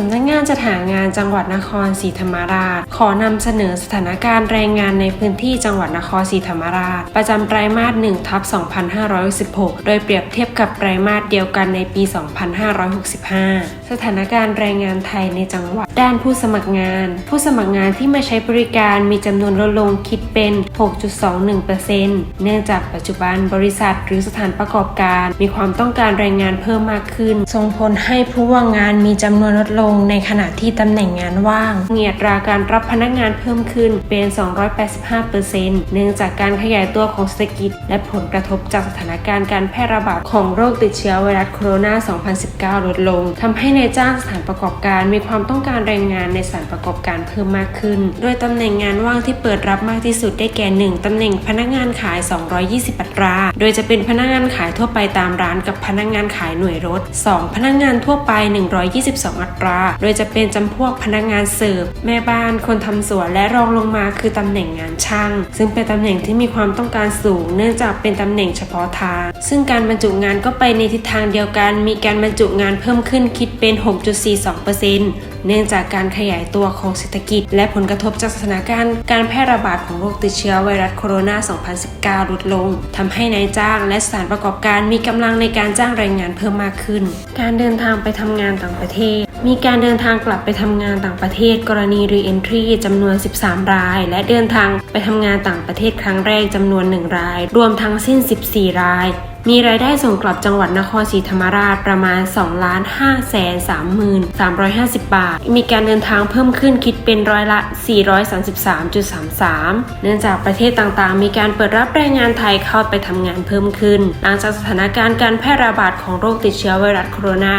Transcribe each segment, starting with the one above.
สำนักงานจัดหางานจังหวัดนครศรีธรรมราช ขอนำเสนอสถานการณ์แรงงานในพื้นที่จังหวัดนครศรีธรรมราช ประจำไตรมาส1ทับ2516 โดยเปรียบเทียบกับไตรมาสเดียวกันในปี 2565 สถานการณ์แรงงานไทยในจังหวัด ด้านผู้สมัครงาน ผู้สมัครงานที่มาใช้บริการมีจำนวนลดลงคิดเป็น 6.21%เนื่องจากปัจจุบันบริษัทหรือสถานประกอบการ มีความต้องการแรงงานเพิ่มมากขึ้น ส่งผลให้ผู้ว่างงานมีจำนวนลดลงในขณะที่ตำแหน่งงานว่างมีอัตราการรับพนักงานเพิ่มขึ้นเป็น 285%เนื่องจากการขยายตัวของเศรษฐกิจ และผลกระทบจากสถานการณ์การแพร่ระบาดของโรคติดเชื้อไวรัสโคโรนา 2019 ลดลงทำให้นายจ้างสถานประกอบการมีความต้องการแรงงานในสถานประกอบการเพิ่มมากขึ้น โดยตำแหน่งงานว่างที่เปิดรับมากที่สุดได้แก่ 1ตำแหน่งพนักงานขาย 220อัตรา โดยจะเป็นพนักงานขายทั่วไปตามร้านกับพนักงานขายหน่วยรถ 2 พนักงานทั่วไป 122 อัตรา โดยจะเป็นจำพวกพนักงานเสิร์ฟแม่บ้าน คนทำสวนและรองลงมาคือตำแหน่งงานช่าง ซึ่งเป็นตำแหน่งที่มีความต้องการสูง เนื่องจากเป็นตำแหน่งเฉพาะทาง ซึ่งการบรรจุงานก็ไปในทิศทางเดียวกัน มีการบรรจุงานเพิ่มขึ้นคิดเป็นเป็น 6.42%เนื่องจากการขยายตัวของเศรษฐกิจ และผลกระทบจากสถานการณ์การแพร่ระบาดของโรคติดเชื้อไวรัสโคโรนา 2019 ลดลงทำให้นายจ้างและสถานประกอบการมีกำลังในการจ้างแรงงานเพิ่มมากขึ้น การเดินทางไปทำงานต่างประเทศมีการเดินทางกลับไปทำงานต่างประเทศกรณี Re-entry จำนวน 13 ราย และเดินทางไปทำงานต่างประเทศครั้งแรกจำนวน 1 ราย รวมทั้งสิ้น 14 ราย มีรายได้ส่งกลับจังหวัดนครศรีธรรมราชประมาณ2 5 3 350 บาท มีการเดินทางเพิ่มขึ้นคิดเป็นร้อยละ 433.33 เนื่องจากประเทศต่างๆ มีการเปิดรับแรงงานไทยเข้าไปทำงานเพิ่มขึ้น หลังจากสถานการณ์การแพร่ระบาดของโรคติดเชื้อไวรัสโคโรนา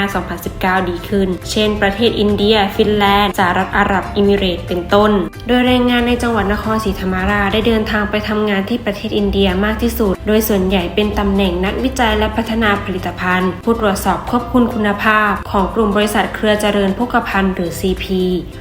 2019 ดีขึ้น เช่น ประเทศอินเดีย ฟินแลนด์สหรัฐอาหรับเอมิเรตส์เป็นต้น โดยแรงงานในจังหวัดนครศรีธรรมราชได้เดินทางไปทำงานที่ประเทศอินเดียมากที่สุด โดยส่วนใหญ่เป็นตำแหน่งนักวิจัยและพัฒนาผลิตภัณฑ์ ผู้ตรวจสอบควบคุมคุณภาพ ของกลุ่มบริษัทเครือเจริญโภคภัณฑ์หรือ CP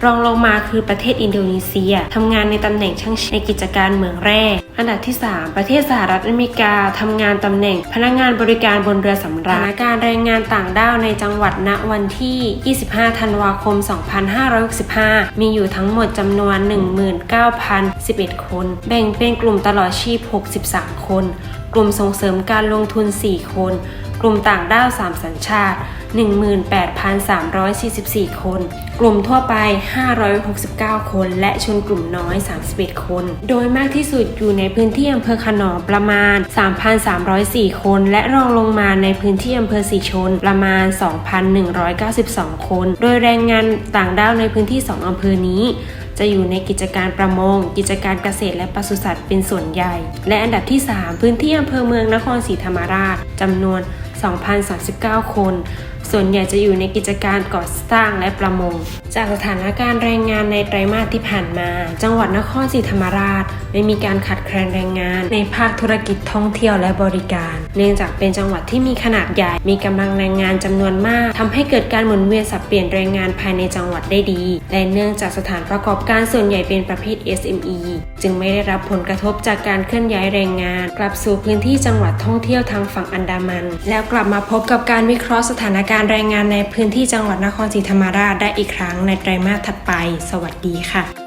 รองลงมาคือประเทศอินโดนีเซียทำงานในตำแหน่งช่างในกิจการเหมืองแร่อันดับที่ 3 ประเทศสหรัฐอเมริกาทำงานตำแหน่ง พนักงานบริการบนเรือสำราญสถานการแรงงานต่างด้าวในจังหวัดณวันที่ 25 ธันวาคม 2565 มีอยู่ทั้งหมดจำนวน 19,011 คน แบ่งเป็นกลุ่มตลอดชีพ 63 คน กลุ่มส่งเสริมการลงทุน4 คน กลุ่มต่างด้าว 3 สัญชาติ 18,344 คน กลุ่มทั่วไป 569 คน และชนกลุ่มน้อย 31 คน โดยมากที่สุดอยู่ในพื้นที่อำเภอขนอมประมาณ 3,304 คน และรองลงมาในพื้นที่อำเภอสีชนประมาณ 2,192 คน โดยแรงงานต่างด้าวในพื้นที่ 2 อำเภอนี้ จะอยู่ในกิจการประมง กิจการเกษตรและปศุสัตว์เป็นส่วนใหญ่ และอันดับที่ 3 พื้นที่อำเภอเมืองนครศรีธรรมราชจำนวน 2,039 คน ส่วนใหญ่จะอยู่ในกิจการก่อสร้างและประมง จากสถานการณ์แรงงานในไตรมาสที่ผ่านมา จังหวัดนครศรีธรรมราช ไม่มีการขาดแคลนแรงงาน ในภาคธุรกิจท่องเที่ยวและบริการ เนื่องจากเป็นจังหวัดที่มีขนาดใหญ่ มีกำลังแรงงานจำนวนมากทำให้เกิดการหมุนเวียนสับเปลี่ยนแรงงานภายในจังหวัดได้ดี และเนื่องจากสถานประกอบการส่วนใหญ่เป็นประเภท SME จึงไม่ได้รับผลกระทบจากการเคลื่อนย้ายแรงงาน กลับสู่พื้นที่จังหวัดท่องเที่ยวทางฝั่งอันดามัน แล้วกลับมาพบกับการวิเคราะห์สถานการณ์การรายงานในพื้นที่จังหวัดนครศรีธรรมราชได้อีกครั้งในไตรมาสถัดไป สวัสดีค่ะ